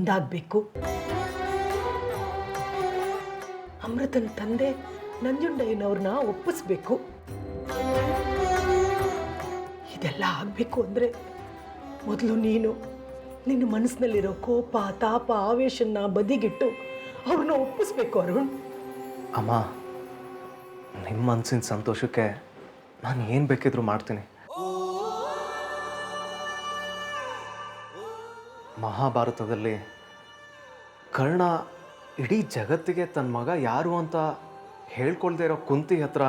ಒಂದಾಗಬೇಕು. ಅಮೃತನ ತಂದೆ ನಂಜುಂಡಯ್ಯನವ್ರನ್ನ ಒಪ್ಪಿಸ್ಬೇಕು. ಇದೆಲ್ಲ ಆಗಬೇಕು ಅಂದರೆ ಮೊದಲು ನೀನು ನಿನ್ನ ಮನಸ್ಸಿನಲ್ಲಿರೋ ಕೋಪ, ತಾಪ, ಆವೇಶನ್ನ ಬದಿಗಿಟ್ಟು ಅವ್ರನ್ನ ಒಪ್ಪಿಸ್ಬೇಕು ಅರುಣ್. ಅಮ್ಮ ನಿಮ್ಮ ಮನಸ್ಸಿನ ಸಂತೋಷಕ್ಕೆ ನಾನು ಏನು ಬೇಕಿದ್ರೂ ಮಾಡ್ತೀನಿ. ಮಹಾಭಾರತದಲ್ಲಿ ಕರ್ಣ ಇಡೀ ಜಗತ್ತಿಗೆ ತನ್ನ ಮಗ ಯಾರು ಅಂತ ಹೇಳ್ಕೊಳ್ದೇ ಇರೋ ಕುಂತಿ ಹತ್ರ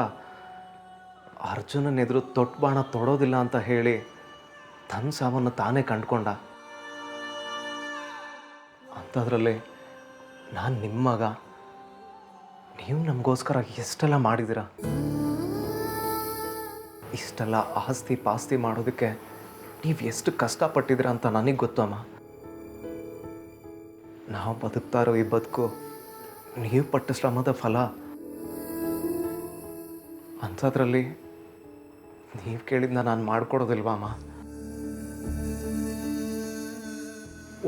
ಅರ್ಜುನನೆದುರು ತೊಟ್ಟು ಬಾಣ ತೊಡೋದಿಲ್ಲ ಅಂತ ಹೇಳಿ ತನ್ನ ಸಾವನ್ನು ತಾನೇ ಕಂಡ್ಕೊಂಡ. ಅಂಥದ್ರಲ್ಲಿ ನಾನು ನಿಮ್ಮ ಮಗ. ನೀವು ನಮಗೋಸ್ಕರ ಎಷ್ಟೆಲ್ಲ ಮಾಡಿದ್ದೀರ? ಇಷ್ಟೆಲ್ಲ ಆಸ್ತಿ ಪಾಸ್ತಿ ಮಾಡೋದಕ್ಕೆ ನೀವು ಎಷ್ಟು ಕಷ್ಟಪಟ್ಟಿದ್ದೀರ ಅಂತ ನನಗೆ ಗೊತ್ತು ಅಮ್ಮ ನಾವು ಬದುಕ್ತಾರೋ ಈ ಬದುಕು ನೀವು ಪಟ್ಟ ಶ್ರಮದ ಫಲ. ಅಂಥದ್ರಲ್ಲಿ ನೀವು ಕೇಳಿದ್ನ ನಾನು ಮಾಡ್ಕೊಡೋದಿಲ್ವಾ, ಅಮ್ಮ?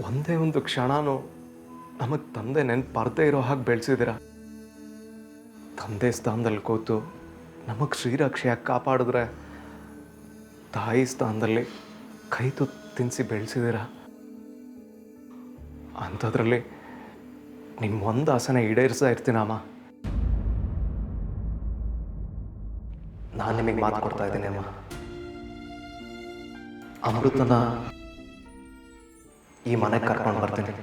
ಒಂದೇ ಒಂದು ಕ್ಷಣನೂ ನಮಗೆ ತಂದೆ ನೆನ್ಪು ಬರದೇ ಇರೋ ಹಾಗೆ ಬೆಳೆಸಿದಿರ ತಂದೆ ಸ್ಥಾನದಲ್ಲಿ ಕೂತು ನಮಗೆ ಶ್ರೀರಕ್ಷೆಯಾಗಿ ಕಾಪಾಡಿದ್ರೆ ತಾಯಿ ಸ್ಥಾನದಲ್ಲಿ ಕೈ ತುತ್ತು ತಿನ್ನಿಸಿ ಅಂಥದ್ರಲ್ಲಿ ನಿಮ್ಮ ಒಂದು ಆಸನ ಈಡೇರಿಸ್ತಾ ಇರ್ತೀನಮ್ಮ ನಾನು ನಿಮಗೆ ಮಾತು ಕೊಡ್ತಾ ಇದ್ದೀನಿ ಅಮ್ಮ. ಅಮೃತನ ಈ ಮನೆಗೆ ಕರ್ಕೊಂಡು ಬರ್ತೀನಿ.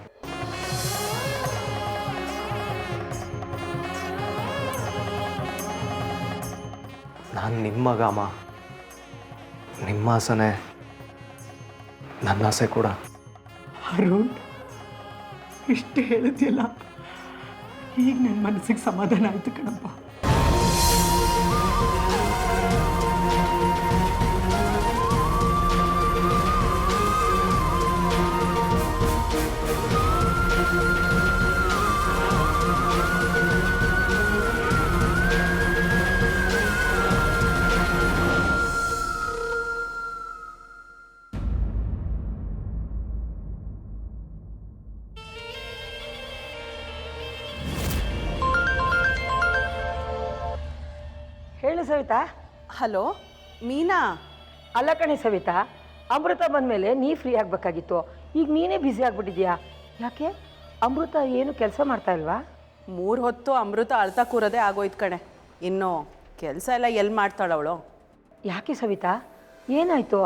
ನಾನು ನಿಮ್ಮ ಮಗ ಅಮ್ಮ. ನಿಮ್ಮ ಆಸನೆ ನನ್ನ ಆಸೆ ಕೂಡ. ಅರುಣ್. ಇಷ್ಟು ಹೇಳಿದ್ಯಲ್ಲ ಈಗ ನನ್ನ ಮನಸ್ಸಿಗೆ ಸಮಾಧಾನ ಆಯಿತು ಕಣಪ್ಪ. ಹಲೋ ಮೀನಾ? ಅಲ್ಲ ಕಣೆ ಸವಿತಾ ಅಮೃತ ಬಂದಮೇಲೆ ನೀ ಫ್ರೀ ಆಗಬೇಕಾಗಿತ್ತು. ಈಗ ನೀನೇ ಬ್ಯುಸಿ ಆಗ್ಬಿಟ್ಟಿದ್ಯಾ? ಯಾಕೆ? ಅಮೃತ ಏನು ಕೆಲಸ ಮಾಡ್ತಾ ಇಲ್ವಾ? ಮೂರು ಹೊತ್ತು ಅಮೃತ ಅಳ್ತಾ ಕೂರೋದೇ ಆಗೋಯ್ತು ಕಣೆ. ಇನ್ನು ಕೆಲಸ ಎಲ್ಲ ಎಲ್ಲಿ ಮಾಡ್ತಾಳೆ ಅವಳು? ಯಾಕೆ ಸವಿತಾ? ಏನಾಯ್ತು?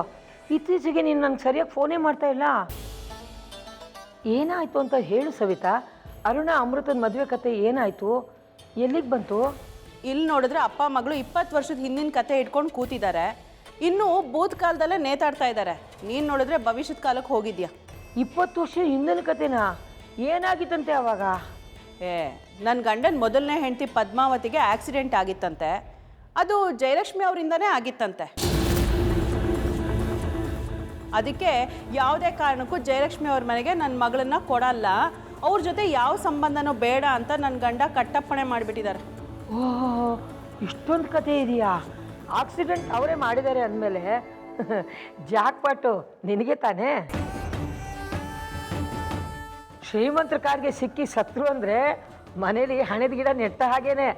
ಇತ್ತೀಚೆಗೆ ನೀನು ನಂಗೆ ಸರಿಯಾಗಿ ಫೋನೇ ಮಾಡ್ತಾ ಇಲ್ಲ? ಏನಾಯ್ತು ಅಂತ ಹೇಳು ಸವಿತಾ. ಅರುಣ ಅಮೃತದ ಮದುವೆ ಕತೆ ಏನಾಯ್ತು? ಎಲ್ಲಿಗೆ ಬಂತು? ಇಲ್ಲಿ ನೋಡಿದ್ರೆ ಅಪ್ಪ ಮಗಳು ಇಪ್ಪತ್ತು ವರ್ಷದ ಹಿಂದಿನ ಕತೆ ಇಟ್ಕೊಂಡು ಕೂತಿದ್ದಾರೆ ಇನ್ನು ಭೂತ್ ಕಾಲದಲ್ಲೇ ನೇತಾಡ್ತಾ ಇದ್ದಾರೆ ನೀನು ನೋಡಿದ್ರೆ ಭವಿಷ್ಯದ ಕಾಲಕ್ಕೆ ಹೋಗಿದ್ಯಾ? ಇಪ್ಪತ್ತು ವರ್ಷ ಹಿಂದಿನ ಕತೆನಾ? ಏನಾಗಿತ್ತಂತೆ ಅವಾಗ? ಏ ನನ್ನ ಗಂಡನ ಮೊದಲನೇ ಹೆಂಡತಿ ಪದ್ಮಾವತಿಗೆ ಆಕ್ಸಿಡೆಂಟ್ ಆಗಿತ್ತಂತೆ. ಅದು ಜಯಲಕ್ಷ್ಮಿ ಅವರಿಂದನೇ ಆಗಿತ್ತಂತೆ. ಅದಕ್ಕೆ ಯಾವುದೇ ಕಾರಣಕ್ಕೂ ಜಯಲಕ್ಷ್ಮಿ ಅವ್ರ ಮನೆಗೆ ನನ್ನ ಮಗಳನ್ನ ಕೊಡಲ್ಲ. ಅವ್ರ ಜೊತೆ ಯಾವ ಸಂಬಂಧನೂ ಬೇಡ ಅಂತ ನನ್ನ ಗಂಡ ಕಟ್ಟಪ್ಪಣೆ ಮಾಡಿಬಿಟ್ಟಿದ್ದಾರೆ ಓಹ್, ಇಷ್ಟೊಂದು ಕತೆ ಇದೆಯಾ? ಆಕ್ಸಿಡೆಂಟ್ ಅವರೇ ಮಾಡಿದ್ದಾರೆ ಅಂದಮೇಲೆ ಜಾಕ್ಪಾಟು ನಿನಗೆ ತಾನೇ? ಶ್ರೀಮಂತರ ಕಾರ್ಗೆ ಸಿಕ್ಕಿ ಸತ್ರು ಅಂದರೆ ಮನೇಲಿ ಹಣದ ಗಿಡ ನೆಟ್ಟ ಹಾಗೇನೆ.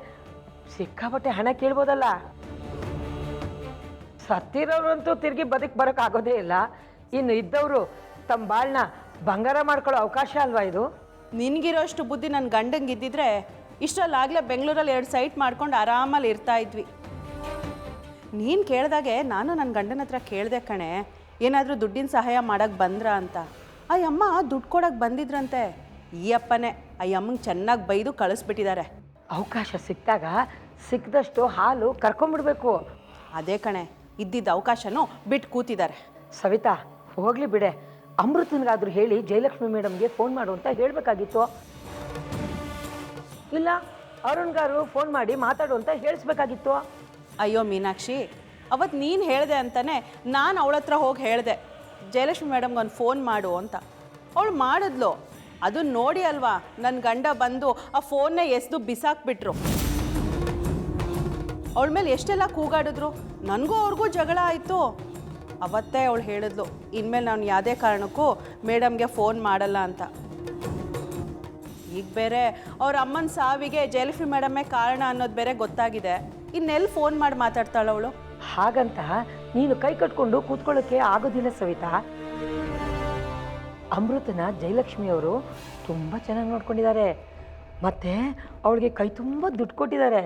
ಸಿಕ್ಕಾಪಟ್ಟೆ ಹಣ ಕೇಳ್ಬೋದಲ್ಲ. ಸತ್ತಿರೋರಂತೂ ತಿರುಗಿ ಬದುಕ್ ಬರೋಕ್ಕಾಗೋದೇ ಇಲ್ಲ. ಇನ್ನು ಇದ್ದವರು ತಮ್ಮ ಬಾಳನ್ನ ಬಂಗಾರ ಮಾಡ್ಕೊಳ್ಳೋ ಅವಕಾಶ ಅಲ್ವಾ ಇದು? ನಿನ್ಗಿರೋಷ್ಟು ಬುದ್ಧಿ ನನ್ನ ಗಂಡಂಗೆ ಇದ್ದಿದ್ರೆ ಇಷ್ಟರಲ್ಲಾಗಲೇ ಬೆಂಗಳೂರಲ್ಲಿ ಎರಡು ಸೈಟ್ ಮಾಡ್ಕೊಂಡು ಆರಾಮಲ್ಲಿ ಇರ್ತಾ ಇದ್ವಿ. ನೀನು ಕೇಳಿದಾಗೆ ನಾನು ನನ್ನ ಗಂಡನ ಹತ್ರ ಕೇಳಿದೆ ಕಣೆ ಏನಾದರೂ ದುಡ್ಡಿನ ಸಹಾಯ ಮಾಡೋಕ್ಕೆ ಬಂದ್ರ ಅಂತ. ಆ ಅಮ್ಮ ದುಡ್ಡು ಕೊಡಕ್ಕೆ ಬಂದಿದ್ರಂತೆ. ಈ ಅಪ್ಪನೇ ಆ ಅಮ್ಮಂಗೆ ಚೆನ್ನಾಗಿ ಬೈದು ಕಳಿಸ್ಬಿಟ್ಟಿದ್ದಾರೆ ಅವಕಾಶ ಸಿಕ್ಕಾಗ ಸಿಕ್ಕದಷ್ಟು ಹಾಲು ಕರ್ಕೊಂಬಿಡ್ಬೇಕು. ಅದೇ ಕಣೆ ಇದ್ದಿದ್ದ ಅವಕಾಶನೂ ಬಿಟ್ಟು ಕೂತಿದ್ದಾರೆ ಸವಿತಾ ಹೋಗ್ಲಿ ಬಿಡೆ. ಅಮೃತನಿಗಾದ್ರೂ ಹೇಳಿ ಜಯಲಕ್ಷ್ಮಿ ಮೇಡಮ್ಗೆ ಫೋನ್ ಮಾಡು ಅಂತ ಹೇಳಬೇಕಾಗಿತ್ತು. ಇಲ್ಲ ಅರುಣ್ಗಾರು ಫೋನ್ ಮಾಡಿ ಮಾತಾಡು ಅಂತ ಹೇಳಿಸ್ಬೇಕಾಗಿತ್ತು. ಅಯ್ಯೋ ಮೀನಾಕ್ಷಿ ಅವತ್ತು ನೀನು ಹೇಳಿದೆ ಅಂತಾನೆ ನಾನು ಅವಳ ಹತ್ರ ಹೋಗಿ ಹೇಳಿದೆ. ಜಯಲಕ್ಷ್ಮಿ ಮೇಡಮ್ಗೆ ಒಂದು ಫೋನ್ ಮಾಡು ಅಂತ. ಅವಳು ಮಾಡಿದ್ಲು. ಅದು ನೋಡಿ ಅಲ್ವಾ ನನ್ನ ಗಂಡ ಬಂದು ಆ ಫೋನ್ನ ಎಸ್ದು ಬಿಸಾಕ್ಬಿಟ್ರು. ಅವಳ ಮೇಲೆ ಎಷ್ಟೆಲ್ಲ ಕೂಗಾಡಿದ್ರು, ನನಗೂ ಅವ್ರಿಗೂ ಜಗಳ ಆಯಿತು. ಅವತ್ತೇ ಅವಳು ಹೇಳಿದ್ಲು, ಇನ್ಮೇಲೆ ನಾನು ಯಾವುದೇ ಕಾರಣಕ್ಕೂ ಮೇಡಮ್ಗೆ ಫೋನ್ ಮಾಡಲ್ಲ ಅಂತ. ಈಗ ಬೇರೆ ಅವ್ರ ಅಮ್ಮನ ಸಾವಿಗೆ ಜಯಲಕ್ಷ್ಮಿ ಮೇಡಮೇ ಕಾರಣ ಅನ್ನೋದು ಬೇರೆ ಗೊತ್ತಾಗಿದೆ. ಇನ್ನೆಲ್ಲಿ ಫೋನ್ ಮಾಡಿ ಮಾತಾಡ್ತಾಳೆ ಅವಳು? ಹಾಗಂತ ನೀನು ಕೈ ಕಟ್ಕೊಂಡು ಕೂತ್ಕೊಳ್ಳೋಕ್ಕೆ ಆಗೋದಿಲ್ಲ ಸವಿತಾ. ಅಮೃತನ ಜಯಲಕ್ಷ್ಮಿ ಅವರು ತುಂಬ ಚೆನ್ನಾಗಿ ನೋಡ್ಕೊಂಡಿದ್ದಾರೆ. ಮತ್ತೆ ಅವಳಿಗೆ ಕೈ ತುಂಬ ದುಡ್ಡು ಕೊಟ್ಟಿದ್ದಾರೆ.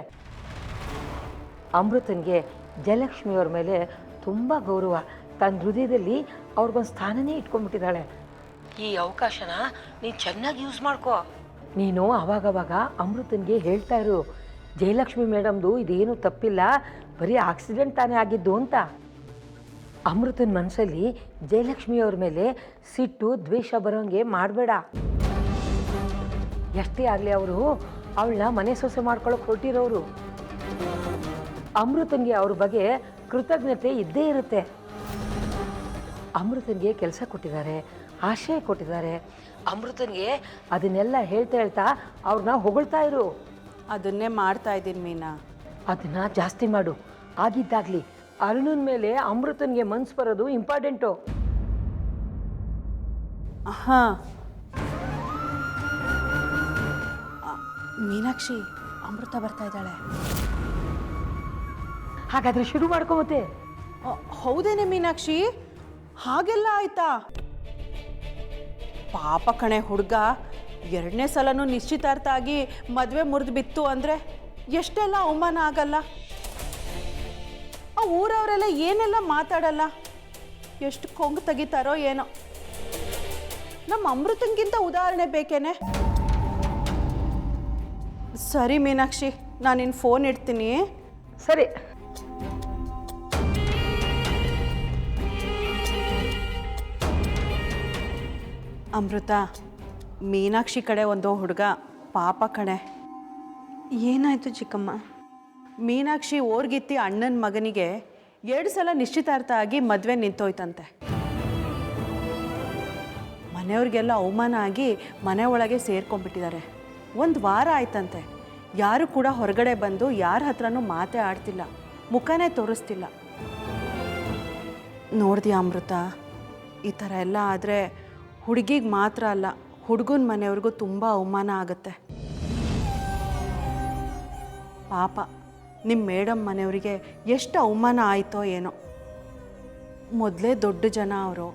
ಅಮೃತನ್ಗೆ ಜಯಲಕ್ಷ್ಮಿ ಅವ್ರ ಮೇಲೆ ತುಂಬ ಗೌರವ. ತನ್ನ ಹೃದಯದಲ್ಲಿ ಅವ್ರಿಗೊಂದು ಸ್ಥಾನನೇ ಇಟ್ಕೊಂಡ್ಬಿಟ್ಟಿದ್ದಾಳೆ. ಈ ಅವಕಾಶನ ನೀನು ಚೆನ್ನಾಗಿ ಯೂಸ್ ಮಾಡ್ಕೋ. ನೀನು ಅವಾಗವಾಗ ಅಮೃತನ್ಗೆ ಹೇಳ್ತಾ ಇರು. ಜಯಲಕ್ಷ್ಮಿ ಮೇಡಮ್ದು ಇದೇನು ತಪ್ಪಿಲ್ಲ. ಬರೀ ಆಕ್ಸಿಡೆಂಟ್ ತಾನೇ ಆಗಿದ್ದು ಅಂತ. ಅಮೃತನ ಮನಸ್ಸಲ್ಲಿ ಜಯಲಕ್ಷ್ಮಿಯವ್ರ ಮೇಲೆ ಸಿಟ್ಟು, ದ್ವೇಷ ಬರೋಂಗೆ ಮಾಡಬೇಡ. ಎಷ್ಟೇ ಆಗಲಿ ಅವರು ಅವಳನ್ನ ಮನೆ ಸೊಸೆ ಮಾಡ್ಕೊಳಕ್ಕೆ ಹೊರಟಿರೋರು. ಅಮೃತನ್ಗೆ ಅವ್ರ ಬಗ್ಗೆ ಕೃತಜ್ಞತೆ ಇದ್ದೇ ಇರುತ್ತೆ. ಅಮೃತನ್ಗೆ ಕೆಲಸ ಕೊಟ್ಟಿದ್ದಾರೆ, ಆಶಯ ಕೊಟ್ಟಿದ್ದಾರೆ. ಅಮೃತನ್ಗೆ ಅದನ್ನೆಲ್ಲ ಹೇಳ್ತಾ ಹೇಳ್ತಾ ಅವ್ರನ್ನ ಹೊಗಳ್ತಾ ಇರು. ಅದನ್ನೇ ಮಾಡ್ತಾ ಇದ್ದೀನಿ ಮೀನಾ. ಅದನ್ನ ಜಾಸ್ತಿ ಮಾಡು. ಆಗಿದ್ದಾಗ್ಲಿ ಅರುಣನ ಮೇಲೆ ಅಮೃತನ್ಗೆ ಮನ್ಸು ಬರೋದು ಇಂಪಾರ್ಟೆಂಟು ಹಾಂ ಮೀನಾಕ್ಷಿ ಅಮೃತ ಬರ್ತಾ ಇದ್ದಾಳೆ. ಹಾಗಾದ್ರೆ ಶುರು ಮಾಡ್ಕೊ ಮತ್ತೆ. ಹೌದೇನೆ ಮೀನಾಕ್ಷಿ? ಹಾಗೆಲ್ಲ ಆಯ್ತಾ? ಪಾಪ ಕಣೆ ಹುಡುಗ. ಎರಡನೇ ಸಲನೂ ನಿಶ್ಚಿತಾರ್ಥ ಆಗಿ ಮದುವೆ ಮುರಿದು ಬಿತ್ತು ಅಂದರೆ ಎಷ್ಟೆಲ್ಲ ಅವಮಾನ ಆಗಲ್ಲ. ಆ ಊರವರೆಲ್ಲ ಏನೆಲ್ಲ ಮಾತಾಡಲ್ಲ. ಎಷ್ಟು ಕೊಂಗು ತೆಗಿತಾರೋ ಏನೋ. ನಮ್ಮ ಅಮೃತಂಗಿಂತ ಉದಾಹರಣೆ ಬೇಕೇನೆ? ಸರಿ ಮೀನಾಕ್ಷಿ ನಾನು ನಿನ್ನ ಫೋನ್ ಇಡ್ತೀನಿ. ಸರಿ. ಅಮೃತ ಮೀನಾಕ್ಷಿ ಕಡೆ ಒಂದು ಹುಡುಗ. ಪಾಪ ಕಣೆ. ಏನಾಯಿತು ಚಿಕ್ಕಮ್ಮ? ಮೀನಾಕ್ಷಿ ಓರ್ಗಿತ್ತಿ ಅಣ್ಣನ ಮಗನಿಗೆ ಎರಡು ಸಲ ನಿಶ್ಚಿತಾರ್ಥ ಆಗಿ ಮದುವೆ ನಿಂತೋಯ್ತಂತೆ. ಮನೆಯವ್ರಿಗೆಲ್ಲ ಅವಮಾನ ಆಗಿ ಮನೆ ಒಳಗೆ ಸೇರ್ಕೊಂಡ್ಬಿಟ್ಟಿದ್ದಾರೆ. ಒಂದು ವಾರ ಆಯ್ತಂತೆ. ಯಾರು ಕೂಡ ಹೊರಗಡೆ ಬಂದು ಯಾರ ಹತ್ರನೂ ಮಾತೇ ಆಡ್ತಿಲ್ಲ. ಮುಖನೇ ತೋರಿಸ್ತಿಲ್ಲ. ನೋಡ್ದಿ ಅಮೃತ? ಈ ಥರ ಎಲ್ಲ ಆದರೆ ಹುಡುಗಿಗೆ ಮಾತ್ರ ಅಲ್ಲ, ಹುಡುಗನ ಮನೆಯವ್ರಿಗೂ ತುಂಬ ಅವಮಾನ ಆಗುತ್ತೆ. ಪಾಪ ನಿಮ್ಮ ಮೇಡಮ್ ಮನೆಯವರಿಗೆ ಎಷ್ಟು ಅವಮಾನ ಆಯಿತೋ ಏನೋ. ಮೊದಲೇ ದೊಡ್ಡ ಜನ ಅವರು,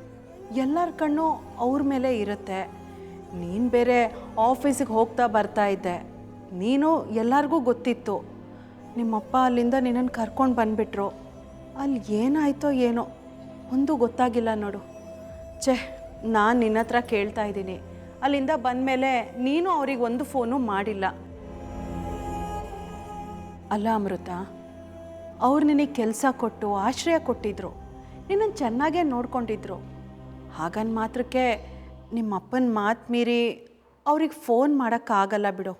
ಎಲ್ಲರ ಕಣ್ಣು ಅವ್ರ ಮೇಲೆ ಇರುತ್ತೆ. ನೀನು ಬೇರೆ ಆಫೀಸಿಗೆ ಹೋಗ್ತಾ ಬರ್ತಾ ಇದ್ದೆ. ನೀನು ಎಲ್ಲರಿಗೂ ಗೊತ್ತಿತ್ತು. ನಿಮ್ಮಪ್ಪ ಅಲ್ಲಿಂದ ನಿನ್ನನ್ನು ಕರ್ಕೊಂಡು ಬಂದುಬಿಟ್ರು. ಅಲ್ಲಿ ಏನಾಯ್ತೋ ಏನೋ, ಒಂದು ಗೊತ್ತಾಗಿಲ್ಲ ನೋಡು. ಛೇ ನಾನು ನಿನ್ನ ಹತ್ರ ಕೇಳ್ತಾ ಇದ್ದೀನಿ. ಅಲ್ಲಿಂದ ಬಂದಮೇಲೆ ನೀನು ಅವ್ರಿಗೆ ಒಂದು ಫೋನು ಮಾಡಿಲ್ಲ. ಅಲ್ಲ ಅಮೃತ, ಅವ್ರು ನಿನಗೆ ಕೆಲಸ ಕೊಟ್ಟು ಆಶ್ರಯ ಕೊಟ್ಟಿದ್ರು. ನಿನ್ನನ್ನು ಚೆನ್ನಾಗೇ ನೋಡ್ಕೊಂಡಿದ್ರು. ಹಾಗನ್ ಮಾತ್ರಕ್ಕೆ ನಿಮ್ಮ ಅಪ್ಪನ ಮಾತು ಮೀರಿ ಅವ್ರಿಗೆ ಫೋನ್ ಮಾಡೋಕ್ಕಾಗಲ್ಲ ಬಿಡು.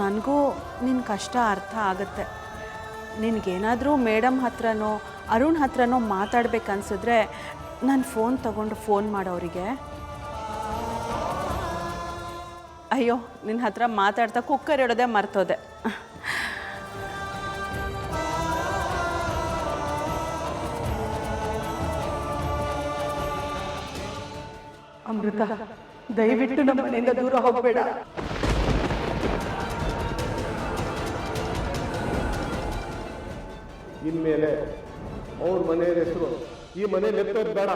ನನಗೂ ನಿನ್ನ ಕಷ್ಟ ಅರ್ಥ ಆಗುತ್ತೆ. ನಿನಗೇನಾದರೂ ಮೇಡಮ್ ಹತ್ರನೋ ಅರುಣ್ ಹತ್ರನೋ ಮಾತಾಡ್ಬೇಕನ್ಸಿದ್ರೆ ನಾನು ಫೋನ್ ತಗೊಂಡು ಫೋನ್ ಮಾಡೋರಿಗೆ. ಅಯ್ಯೋ ನಿನ್ನ ಹತ್ರ ಮಾತಾಡ್ತಾ ಕುಕ್ಕರ್ ಇಡೋದೆ ಮರ್ತೋದೆ. ಅಮೃತ ದಯವಿಟ್ಟು ನಮ್ಮ ಮನೆಯಿಂದ ದೂರ ಹೋಗಬೇಡ. ಇನ್ಮೇಲೆ ಅವ್ರ ಮನೆಯ ಹೆಸರು ಈ ಮನೆ ಎತ್ತೋದು ಬೇಡ.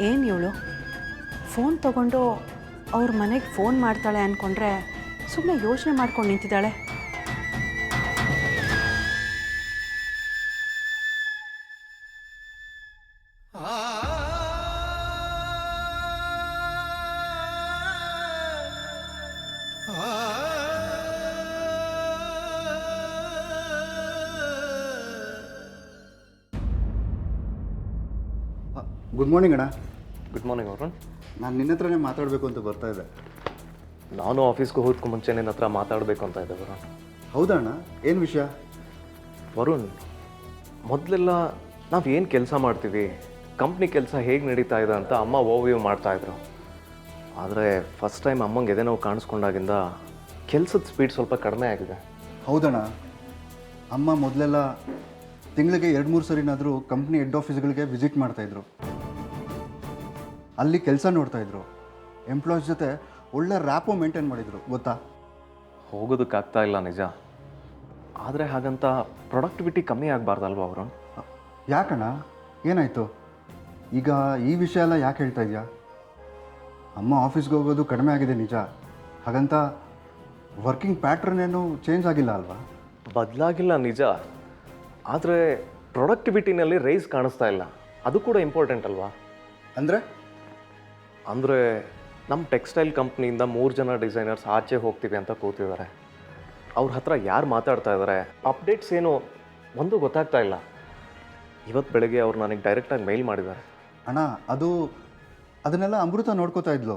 ಏನು ಇವಳು? ಫೋನ್ ತಗೊಂಡು ಅವ್ರ ಮನೆಗೆ ಫೋನ್ ಮಾಡ್ತಾಳೆ ಅಂದ್ಕೊಂಡ್ರೆ ಸುಮ್ಮನೆ ಯೋಚನೆ ಮಾಡ್ಕೊಂಡು ನಿಂತಿದ್ದಾಳೆ. ಗುಡ್ ಮಾರ್ನಿಂಗ್ ಅಣ್ಣ. ಗುಡ್ ಮಾರ್ನಿಂಗ್ ಅವ್ರು ನಾನು ನಿನ್ನ ಹತ್ರನೇ ಮಾತಾಡಬೇಕು ಅಂತ ಬರ್ತಾ ಇದ್ದೆ. ನಾನು ಆಫೀಸ್ಗೆ ಹೋದ್ಕು ಮುಂಚೆ ನಿನ್ನ ಹತ್ರ ಮಾತಾಡಬೇಕು ಅಂತ ಇದ್ದೆ ವರುಣ್. ಹೌದಣ್ಣ ಏನು ವಿಷಯ? ವರುಣ್ ಮೊದಲೆಲ್ಲ ನಾವು ಏನು ಕೆಲಸ ಮಾಡ್ತೀವಿ? ಕಂಪ್ನಿ ಕೆಲಸ ಹೇಗೆ ನಡೀತಾ ಇದೆ ಅಂತ ಅಮ್ಮ ಓವ್ಯೂ ಮಾಡ್ತಾಯಿದ್ರು ಆದರೆ ಫಸ್ಟ್ ಟೈಮ್ ಅಮ್ಮಂಗೆ ಎದೆ ನೋವು ಕಾಣಿಸ್ಕೊಂಡಾಗಿಂದ ಕೆಲಸದ ಸ್ಪೀಡ್ ಸ್ವಲ್ಪ ಕಡಿಮೆ ಆಗಿದೆ. ಹೌದಣ್ಣ ಅಮ್ಮ ಮೊದಲೆಲ್ಲ ತಿಂಗಳಿಗೆ ಎರಡು ಮೂರು ಸರಿನಾದರೂ ಕಂಪ್ನಿ ಹೆಡ್ ಆಫೀಸ್ಗಳಿಗೆ ವಿಸಿಟ್ ಮಾಡ್ತಾಯಿದ್ರು ಅಲ್ಲಿ ಕೆಲಸ ನೋಡ್ತಾಯಿದ್ರು ಎಂಪ್ಲಾಯ್ಸ್ ಜೊತೆ ಒಳ್ಳೆ ರ್ಯಾಪು ಮೇಂಟೈನ್ ಮಾಡಿದರು ಗೊತ್ತಾ? ಹೋಗೋದಕ್ಕಾಗ್ತಾ ಇಲ್ಲ ನಿಜ. ಆದರೆ ಹಾಗಂತ ಪ್ರೊಡಕ್ಟಿವಿಟಿ ಕಮ್ಮಿ ಆಗಬಾರ್ದಲ್ವ ಅವರು? ಯಾಕಣ್ಣ? ಏನಾಯಿತು? ಈಗ ಈ ವಿಷಯ ಎಲ್ಲ ಯಾಕೆ ಹೇಳ್ತಾ ಇದೆಯಾ? ಅಮ್ಮ ಆಫೀಸ್ಗೆ ಹೋಗೋದು ಕಡಿಮೆ ಆಗಿದೆ ನಿಜ. ಹಾಗಂತ ವರ್ಕಿಂಗ್ ಪ್ಯಾಟ್ರನ್ ಏನು ಚೇಂಜ್ ಆಗಿಲ್ಲ ಅಲ್ವಾ? ಬದಲಾಗಿಲ್ಲ ನಿಜ. ಆದರೆ ಪ್ರೊಡಕ್ಟಿವಿಟಿನಲ್ಲಿ ರೈಸ್ ಕಾಣಿಸ್ತಾ ಇಲ್ಲ. ಅದು ಕೂಡ ಇಂಪಾರ್ಟೆಂಟ್ ಅಲ್ವಾ? ಅಂದರೆ? ಅಂದರೆ ನಮ್ಮ ಟೆಕ್ಸ್ಟೈಲ್ ಕಂಪ್ನಿಯಿಂದ ಮೂರು ಜನ ಡಿಸೈನರ್ಸ್ ಆಚೆ ಹೋಗ್ತೀವಿ ಅಂತ ಕೂತಿದ್ದಾರೆ. ಅವ್ರ ಹತ್ರ ಯಾರು ಮಾತಾಡ್ತಾ ಇದ್ದಾರೆ ಅಪ್ಡೇಟ್ಸ್ ಏನು ಒಂದು ಗೊತ್ತಾಗ್ತಾ ಇಲ್ಲ. ಇವತ್ತು ಬೆಳಗ್ಗೆ ಅವ್ರು ನನಗೆ ಡೈರೆಕ್ಟಾಗಿ ಮೇಲ್ ಮಾಡಿದ್ದಾರೆ. ಅಣ್ಣ, ಅದು ಅದನ್ನೆಲ್ಲ ಅಮೃತ ನೋಡ್ಕೋತಾ ಇದ್ಲು.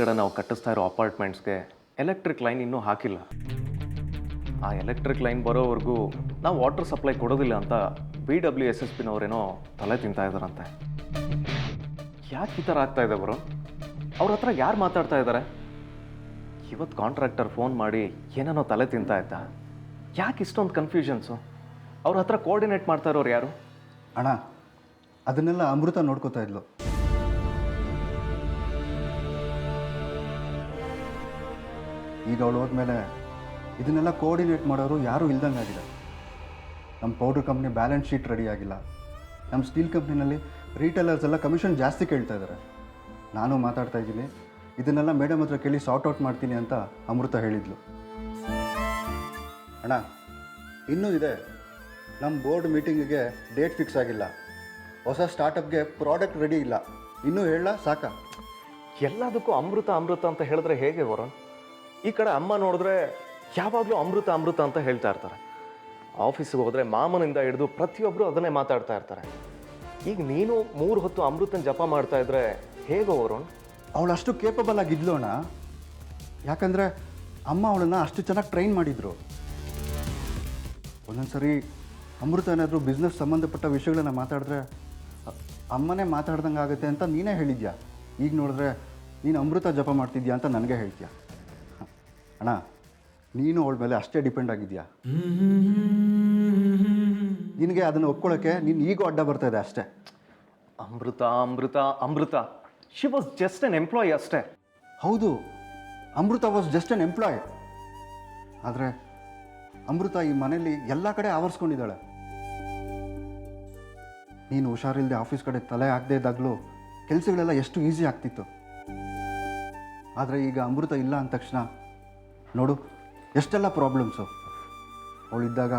ಕಡೆ ನಾವು ಕಟ್ಟಿಸ್ತಾ ಇರೋ ಅಪಾರ್ಟ್ಮೆಂಟ್ಸ್ಗೆ ಎಲೆಕ್ಟ್ರಿಕ್ ಲೈನ್ ಇನ್ನೂ ಹಾಕಿಲ್ಲ. ಆ ಎಲೆಕ್ಟ್ರಿಕ್ ಲೈನ್ ಬರೋವರೆಗೂ ನಾವು ವಾಟರ್ ಸಪ್ಲೈ ಕೊಡೋದಿಲ್ಲ ಅಂತ ಬಿ ಡಬ್ಲ್ಯೂ ಎಸ್ ಎಸ್ ಪಿನವರೇನೋ ತಲೆ ತಿಂತಾ ಇದ್ದಾರಂತೆ. ಯಾಕೆ ಈ ಥರ ಆಗ್ತಾ ಇದೆ ಬರೋ? ಅವ್ರ ಹತ್ರ ಯಾರು ಮಾತಾಡ್ತಾ ಇದ್ದಾರೆ ಇವತ್ತು ಕಾಂಟ್ರಾಕ್ಟರ್ ಫೋನ್ ಮಾಡಿ ಏನೇನೋ ತಲೆ ತಿಂತಾ ಇದ್ದ. ಯಾಕೆ ಇಷ್ಟೊಂದು ಕನ್ಫ್ಯೂಷನ್ಸು ಅವ್ರ ಹತ್ರ ಕೋಆರ್ಡಿನೇಟ್ ಮಾಡ್ತಾ ಇರೋರು ಯಾರು? ಅಣ್ಣ, ಅದನ್ನೆಲ್ಲ ಅಮೃತ ನೋಡ್ಕೋತಾ ಇದ್ಲು. ಈಗ ಅವಳು ಹೋದ್ಮೇಲೆ ಇದನ್ನೆಲ್ಲ ಕೋಆರ್ಡಿನೇಟ್ ಮಾಡೋರು ಯಾರೂ ಇಲ್ದಂಗೆ ಆಗಿದೆ. ನಮ್ಮ powder company balance sheet ready ಆಗಿಲ್ಲ. ನಮ್ಮ ಸ್ಟೀಲ್ ಕಂಪ್ನಿನಲ್ಲಿ ರೀಟೇಲರ್ಸ್ ಎಲ್ಲ ಕಮಿಷನ್ ಜಾಸ್ತಿ ಕೇಳ್ತಾ ಇದ್ದಾರೆ ನಾನು ಮಾತಾಡ್ತಾ ಇದ್ದೀನಿ. ಇದನ್ನೆಲ್ಲ ಮೇಡಮ್ ಹತ್ರ ಕೇಳಿ ಸಾರ್ಟ್ ಔಟ್ ಮಾಡ್ತೀನಿ ಅಂತ ಅಮೃತ ಹೇಳಿದ್ಲು. ಅಣ್ಣ, ಇನ್ನೂ ಇದೆ. ನಮ್ಮ ಬೋರ್ಡ್ ಮೀಟಿಂಗಿಗೆ ಡೇಟ್ ಫಿಕ್ಸ್ ಆಗಿಲ್ಲ. ಹೊಸ ಸ್ಟಾರ್ಟಪ್ಗೆ ಪ್ರಾಡಕ್ಟ್ ರೆಡಿ ಇಲ್ಲ. ಇನ್ನೂ ಹೇಳ, ಸಾಕ. ಎಲ್ಲದಕ್ಕೂ ಅಮೃತ ಅಮೃತ ಅಂತ ಹೇಳಿದ್ರೆ ಹೇಗೆ ವರುಣ್? ಈ ಕಡೆ ಅಮ್ಮ ನೋಡಿದ್ರೆ ಯಾವಾಗಲೂ ಅಮೃತ ಅಮೃತ ಅಂತ ಹೇಳ್ತಾ ಇರ್ತಾರೆ. ಆಫೀಸಿಗೆ ಹೋದರೆ ಮಾಮನಿಂದ ಹಿಡಿದು ಪ್ರತಿಯೊಬ್ಬರು ಅದನ್ನೇ ಮಾತಾಡ್ತಾ ಇರ್ತಾರೆ. ಈಗ ನೀನು ಮೂರು ಹೊತ್ತು ಅಮೃತನ ಜಪ ಮಾಡ್ತಾ ಇದ್ರೆ ಹೇಗೋ ವರುಣ್? ಅವಳು ಅಷ್ಟು ಕೇಪಬಲ್ ಆಗಿದ್ಲು ಅಣ್ಣ. ಯಾಕಂದರೆ ಅಮ್ಮ ಅವಳನ್ನು ಅಷ್ಟು ಚೆನ್ನಾಗಿ ಟ್ರೈನ್ ಮಾಡಿದರು. ಒಂದೊಂದು ಸರಿ ಅಮೃತ ಏನಾದರೂ ಬಿಸ್ನೆಸ್ ಸಂಬಂಧಪಟ್ಟ ವಿಷಯಗಳನ್ನ ಮಾತಾಡಿದ್ರೆ, ಅಮ್ಮನೇ ಮಾತಾಡ್ದಂಗೆ ಆಗುತ್ತೆ ಅಂತ ನೀನೇ ಹೇಳಿದ್ಯಾ? ಈಗ ನೋಡಿದ್ರೆ ನೀನು ಅಮೃತ ಜಪ ಮಾಡ್ತಿದ್ಯಾ ಅಂತ ನನಗೆ ಹೇಳ್ತೀಯ? ಅಣ್ಣ ನೀನು ಅವಳ ಮೇಲೆ ಅಷ್ಟೇ ಡಿಪೆಂಡ್ ಆಗಿದ್ಯಾ ನಿನಗೆ ಅದನ್ನು ಒಪ್ಕೊಳ್ಳೋಕ್ಕೆ ನೀನು ಈಗೂ ಅಡ್ಡ ಬರ್ತಾ ಇದೆ ಅಷ್ಟೇ. Amrita Amrita Amrita. She was just an employee ಅಷ್ಟೇ. ಹೌದು Amrita was just an employee ಆದರೆ ಅಮೃತ ಈ ಮನೆಯಲ್ಲಿ ಎಲ್ಲ ಕಡೆ ಆವರಿಸ್ಕೊಂಡಿದ್ದಾಳೆ. ನೀನು ಹುಷಾರಿಲ್ಲದೆ ಆಫೀಸ್ ಕಡೆ ತಲೆ ಹಾಕದೇ ಇದ್ದಾಗಲೂ ಕೆಲಸಗಳೆಲ್ಲ ಎಷ್ಟು ಈಸಿ ಆಗ್ತಿತ್ತು. ಆದರೆ ಈಗ ಅಮೃತ ಇಲ್ಲ ಅಂದ ತಕ್ಷಣ ನೋಡು, ಎಷ್ಟೆಲ್ಲ ಪ್ರಾಬ್ಲಮ್ಸು. ಅವಳಿದ್ದಾಗ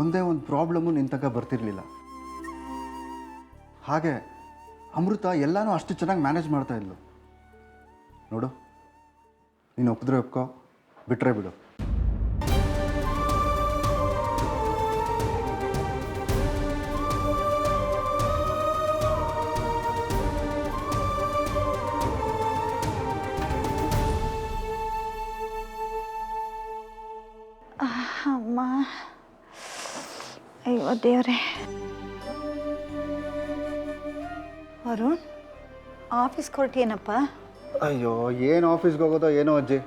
ಒಂದೇ ಒಂದು ಪ್ರಾಬ್ಲಮ್ಮು ನಿಂತಾಗ ಬರ್ತಿರಲಿಲ್ಲ. ಹಾಗೆ ಅಮೃತ ಎಲ್ಲನೂ ಅಷ್ಟು ಚೆನ್ನಾಗಿ ಮ್ಯಾನೇಜ್ ಮಾಡ್ತಾ ಇದ್ಲು. ನೋಡು, ನೀನು ಒಪ್ಪಿದ್ರೆ ಒಪ್ಕೋ ಬಿಟ್ಟರೆ ಬಿಡು. ದೇವ್ರೆ. ವರುಣ್ ಆಫೀಸ್ಗೆ ಹೊರಟೇನಪ್ಪ ಅಯ್ಯೋ ಏನು ಆಫೀಸ್ಗೆ ಹೋಗೋದೋ ಏನೋ ಅಜ್ಜಿ.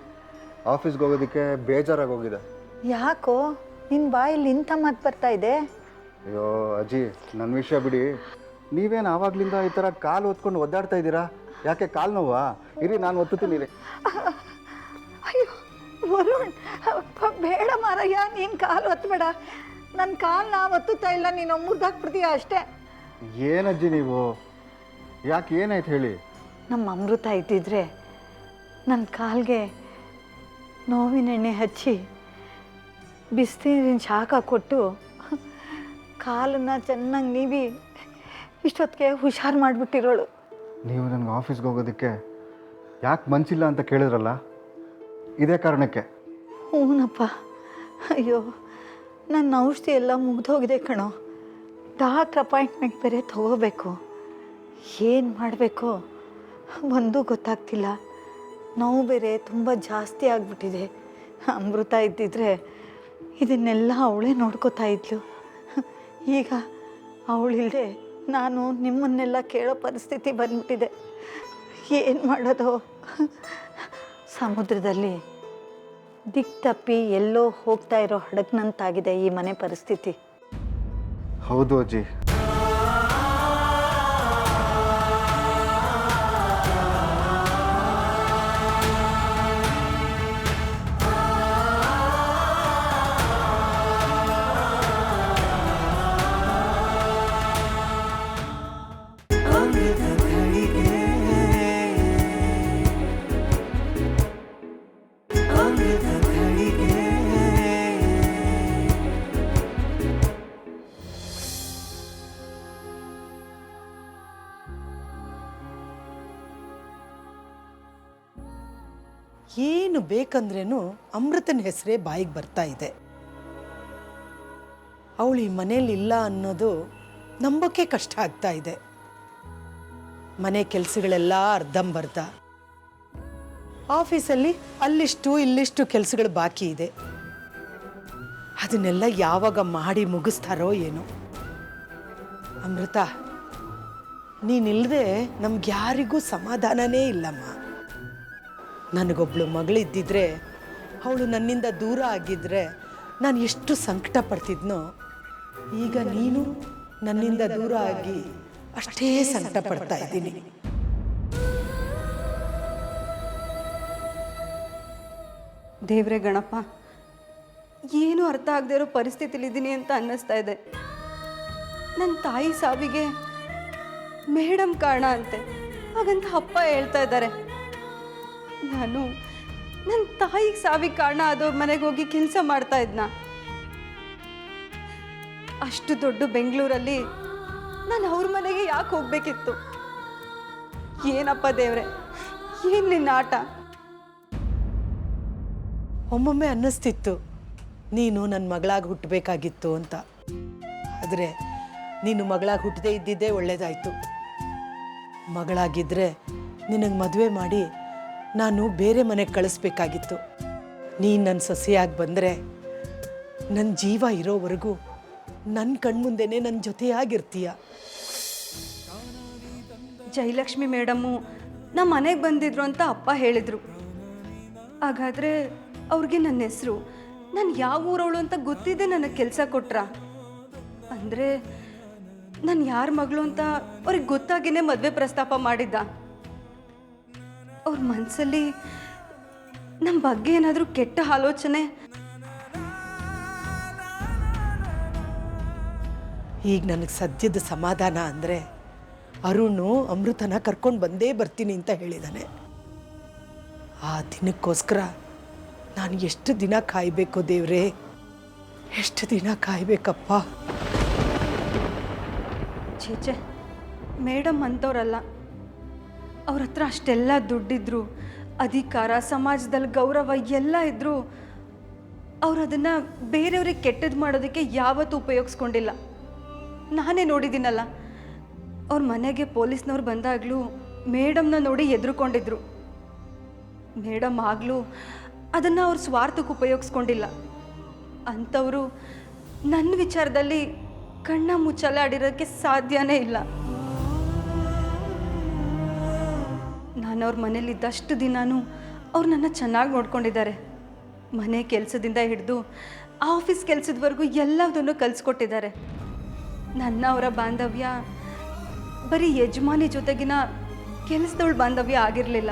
ಆಫೀಸ್ಗೆ ಹೋಗೋದಕ್ಕೆ ಬೇಜಾರಾಗಿ ಹೋಗಿದೆ. ಯಾಕೋ? ನಿನ್ನ ಬಾಯಲ್ಲಿ ಇಂಥ ಮಾತು ಬರ್ತಾ ಇದೆ? ಅಯ್ಯೋ ಅಜ್ಜಿ ನನ್ನ ವಿಷಯ ಬಿಡಿ. ನೀವೇನು ಆವಾಗಲಿಂದ ಈ ಥರ ಕಾಲು ಹೊತ್ಕೊಂಡು ಒದ್ದಾಡ್ತಾ ಇದ್ದೀರಾ? ಯಾಕೆ ಕಾಲು ನೋವಾ? ಇರಿ ನಾನು ಒತ್ತುತ್ತೀನಿ ರೀ ಅಯ್ಯೋ ವರುಣ್ ಅಪ್ಪ, ಬೇಡ ಮಾರಯ್ಯ ನೀನು ಕಾಲು ಒತ್ತಬೇಡ ನನ್ನ ಕಾಲನ್ನ ಒತ್ತುತ್ತಾ ಇಲ್ಲ ನೀನು ಮುರಿದಾಕ್ಬಿಡ್ತೀಯ ಅಷ್ಟೇ. ಏನಜ್ಜಿ ನೀವು? ಯಾಕೆ ಏನಾಯ್ತು ಹೇಳಿ? ನಮ್ಮ ಅಮೃತ ಇದ್ದಿದ್ರೆ ನನ್ನ ಕಾಲ್ಗೆ ನೋವಿನ ಎಣ್ಣೆ ಹಚ್ಚಿ ಬಿಸಿನೀರಿನ ಶಾಖ ಕೊಟ್ಟು ಕಾಲನ್ನು ಚೆನ್ನಾಗಿ ನೀವಿ ಇಷ್ಟೊತ್ತಿಗೆ ಹುಷಾರು ಮಾಡಿಬಿಟ್ಟಿರೋಳು. ನೀವು ನನಗೆ ಆಫೀಸ್ಗೆ ಹೋಗೋದಕ್ಕೆ ಯಾಕೆ ಮನಸ್ಸಿಲ್ಲ ಅಂತ ಕೇಳಿದ್ರಲ್ಲ? ಇದೇ ಕಾರಣಕ್ಕೆ. ಹ್ಞೂನಪ್ಪ ಅಯ್ಯೋ. ನನ್ನ ಔಷಧಿ ಎಲ್ಲ ಮುಗ್ದೋಗಿದೆ ಕಣೋ. ಡಾಕ್ಟ್ರ್ ಅಪಾಯಿಂಟ್ಮೆಂಟ್ ಬೇರೆ ತಗೋಬೇಕು. ಏನು ಮಾಡಬೇಕು? ಒಂದೂ ಗೊತ್ತಾಗ್ತಿಲ್ಲ. ನೋವು ಬೇರೆ ತುಂಬ ಜಾಸ್ತಿ ಆಗಿಬಿಟ್ಟಿದೆ. ಅಮೃತ ಇದ್ದಿದ್ರೆ ಇದನ್ನೆಲ್ಲ ಅವಳೇ ನೋಡ್ಕೋತಾ ಇದ್ಲು. ಈಗ ಅವಳಿಲ್ಲದೆ ನಾನು ನಿಮ್ಮನ್ನೆಲ್ಲ ಕೇಳೋ ಪರಿಸ್ಥಿತಿ ಬಂದ್ಬಿಟ್ಟಿದೆ. ಏನು ಮಾಡೋದು? ಸಮುದ್ರದಲ್ಲಿ ದಿಕ್ ತಪ್ಪಿ ಎಲ್ಲೋ ಹೋಗ್ತಾ ಇರೋ ಹಡಗ್ನಂತಾಗಿದೆ ಈ ಮನೆ ಪರಿಸ್ಥಿತಿ. ಹೌದು ಅಜ್ಜಿ. ಏನು ಬೇಕಂದ್ರೇನು ಅಮೃತನ ಹೆಸರೇ ಬಾಯಿಗೆ ಬರ್ತಾ ಇದೆ. ಅವಳು ಈ ಮನೇಲಿ ಇಲ್ಲ ಅನ್ನೋದು ನಂಬೋಕೆ ಕಷ್ಟ ಆಗ್ತಾ ಇದೆ. ಮನೆ ಕೆಲಸಗಳೆಲ್ಲ ಅರ್ಧಂಬರ್ಧ. ಆಫೀಸಲ್ಲಿ ಅಲ್ಲಿಷ್ಟು ಇಲ್ಲಿಷ್ಟು ಕೆಲಸಗಳು ಬಾಕಿ ಇದೆ. ಅದನ್ನೆಲ್ಲ ಯಾವಾಗ ಮಾಡಿ ಮುಗಿಸ್ತಾರೋ ಏನೋ. ಅಮೃತ ನೀನಿಲ್ಲದೆ ನಮ್ಗೆ ಯಾರಿಗೂ ಸಮಾಧಾನನೇ ಇಲ್ಲಮ್ಮ. ನನಗೊಬ್ಳು ಮಗಳಿದ್ದಿದ್ರೆ, ಅವಳು ನನ್ನಿಂದ ದೂರ ಆಗಿದ್ರೆ ನಾನು ಎಷ್ಟು ಸಂಕಟ ಪಡ್ತಿದ್ನೋ ಈಗ ನೀನು ನನ್ನಿಂದ ದೂರ ಆಗಿ ಅಷ್ಟೇ ಸಂಕಟ ಪಡ್ತಾ ಇದ್ದೀನಿ. ದೇವ್ರೆ ಗಣಪ, ಏನು ಅರ್ಥ ಆಗದೆ ಇರೋ ಪರಿಸ್ಥಿತಿಲಿದ್ದೀನಿ ಅಂತ ಅನ್ನಿಸ್ತಾ ಇದೆ. ನನ್ನ ತಾಯಿ ಸಾವಿಗೆ ಮೇಡಮ್ ಕಾರಣ ಅಂತೆ, ಹಾಗಂತ ಅಪ್ಪ ಹೇಳ್ತಾ ಇದ್ದಾರೆ. ನಾನು. ನನ್ನ ತಾಯಿಗೆ ಸಾವಿಗೆ ಕಾರಣ ಅದು ಮನೆಗೆ ಹೋಗಿ ಕೆಲಸ ಮಾಡ್ತಾ ಇದ್ನ. ಅಷ್ಟು ದೊಡ್ಡ ಬೆಂಗಳೂರಲ್ಲಿ ನಾನು ಅವ್ರ ಮನೆಗೆ ಯಾಕೆ ಹೋಗ್ಬೇಕಿತ್ತು? ಏನಪ್ಪ ದೇವ್ರೆ, ಏನು ನಿನ್ನ ಆಟ? ಒಮ್ಮೊಮ್ಮೆ ಅನ್ನಿಸ್ತಿತ್ತು, ನೀನು ನನ್ನ ಮಗಳಾಗಿ ಹುಟ್ಟಬೇಕಾಗಿತ್ತು ಅಂತ. ಆದರೆ ನೀನು ಮಗಳಾಗಿ ಹುಟ್ಟದೇ ಇದ್ದಿದ್ದೇ ಒಳ್ಳೇದಾಯಿತು. ಮಗಳಾಗಿದ್ದರೆ ನಿನಗೆ ಮದುವೆ ಮಾಡಿ ನಾನು ಬೇರೆ ಮನೆಗೆ ಕಳಿಸ್ಬೇಕಾಗಿತ್ತು. ನೀನು ನನ್ನ ಸೊಸೆಯಾಗಿ ಬಂದರೆ ನನ್ನ ಜೀವ ಇರೋವರೆಗೂ ನನ್ನ ಕಣ್ಮುಂದೆನೆ ನನ್ನ ಜೊತೆಯಾಗಿರ್ತೀಯ. ಜಯಲಕ್ಷ್ಮಿ ಮೇಡಮ್ಮು ನಮ್ಮ ಮನೆಗೆ ಬಂದಿದ್ರು ಅಂತ ಅಪ್ಪ ಹೇಳಿದರು. ಹಾಗಾದರೆ ಅವ್ರಿಗೆ ನನ್ನ ಹೆಸರು, ನಾನು ಯಾವ ಊರವಳು ಅಂತ ಗೊತ್ತಿದ್ದೆ ನನಗೆ ಕೆಲಸ ಕೊಟ್ರ? ಅಂದರೆ ನಾನು ಯಾರ ಮಗಳು ಅಂತ ಅವ್ರಿಗೆ ಗೊತ್ತಾಗಿನೇ ಮದುವೆ ಪ್ರಸ್ತಾಪ ಮಾಡಿದ್ದ. ಅವ್ರ ಮನಸ್ಸಲ್ಲಿ ನಮ್ಮ ಬಗ್ಗೆ ಏನಾದರೂ ಕೆಟ್ಟ ಆಲೋಚನೆ? ಈಗ ನನಗೆ ಸದ್ಯದ ಸಮಾಧಾನ ಅಂದರೆ ಅರುಣು ಅಮೃತನ ಕರ್ಕೊಂಡು ಬಂದೇ ಬರ್ತೀನಿ ಅಂತ ಹೇಳಿದ್ದಾನೆ ಆ ದಿನಕ್ಕೋಸ್ಕರ ನಾನು ಎಷ್ಟು ದಿನ ಕಾಯಬೇಕು ದೇವ್ರೇ? ಎಷ್ಟು ದಿನ ಕಾಯಬೇಕಪ್ಪ? ಚೇಚೆ ಮೇಡಮ್ ಅಂಥವ್ರಲ್ಲ ಅವ್ರ ಹತ್ರ ಅಷ್ಟೆಲ್ಲ ದುಡ್ಡಿದ್ರು, ಅಧಿಕಾರ, ಸಮಾಜದಲ್ಲಿ ಗೌರವ ಎಲ್ಲ ಇದ್ದರೂ ಅವ್ರು ಅದನ್ನು ಬೇರೆಯವ್ರಿಗೆ ಕೆಟ್ಟದ್ದು ಮಾಡೋದಕ್ಕೆ ಯಾವತ್ತೂ ಉಪಯೋಗಿಸ್ಕೊಂಡಿಲ್ಲ. ನಾನೇ ನೋಡಿದ್ದೀನಲ್ಲ. ಅವ್ರ ಮನೆಗೆ ಪೊಲೀಸ್ನವ್ರು ಬಂದಾಗಲೂ ಮೇಡಮ್ನ ನೋಡಿ ಎದುರುಕೊಂಡಿದ್ರು ಮೇಡಮ್ ಆಗಲೂ ಅದನ್ನು ಅವ್ರ ಸ್ವಾರ್ಥಕ್ಕೆ ಉಪಯೋಗಿಸ್ಕೊಂಡಿಲ್ಲ. ಅಂಥವರು ನನ್ನ ವಿಚಾರದಲ್ಲಿ ಕಣ್ಣ ಮುಚ್ಚಲಾಡಿರೋಕ್ಕೆ ಸಾಧ್ಯನೇ ಇಲ್ಲ. ನಾನು ಅವ್ರ ಮನೇಲಿದ್ದಷ್ಟು ದಿನಾನೂ ಅವ್ರು ನನ್ನ ಚೆನ್ನಾಗಿ ನೋಡ್ಕೊಂಡಿದ್ದಾರೆ. ಮನೆ ಕೆಲಸದಿಂದ ಹಿಡಿದು ಆಫೀಸ್ ಕೆಲಸದವರೆಗೂ ಎಲ್ಲದನ್ನು ಕಲಿಸ್ಕೊಟ್ಟಿದ್ದಾರೆ. ನನ್ನ ಅವರ ಬಾಂಧವ್ಯ ಬರೀ ಯಜಮಾನಿ ಜೊತೆಗಿನ ಕೆಲಸದವಳ ಬಾಂಧವ್ಯ ಆಗಿರಲಿಲ್ಲ.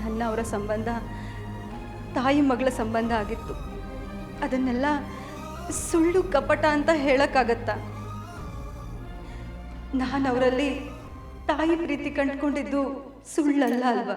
ನನ್ನ ಅವರ ಸಂಬಂಧ ತಾಯಿ ಮಗಳ ಸಂಬಂಧ ಆಗಿತ್ತು. ಅದನ್ನೆಲ್ಲ ಸುಳ್ಳು ಕಪಟ ಅಂತ ಹೇಳೋಕ್ಕಾಗತ್ತಾ. ನಾನು ಅವರಲ್ಲಿ ತಾಯಿ ಪ್ರೀತಿ ಕಂಡ್ಕೊಂಡಿದ್ದು ಸುಳ್ಳಲ್ಲ ಅಲ್ವಾ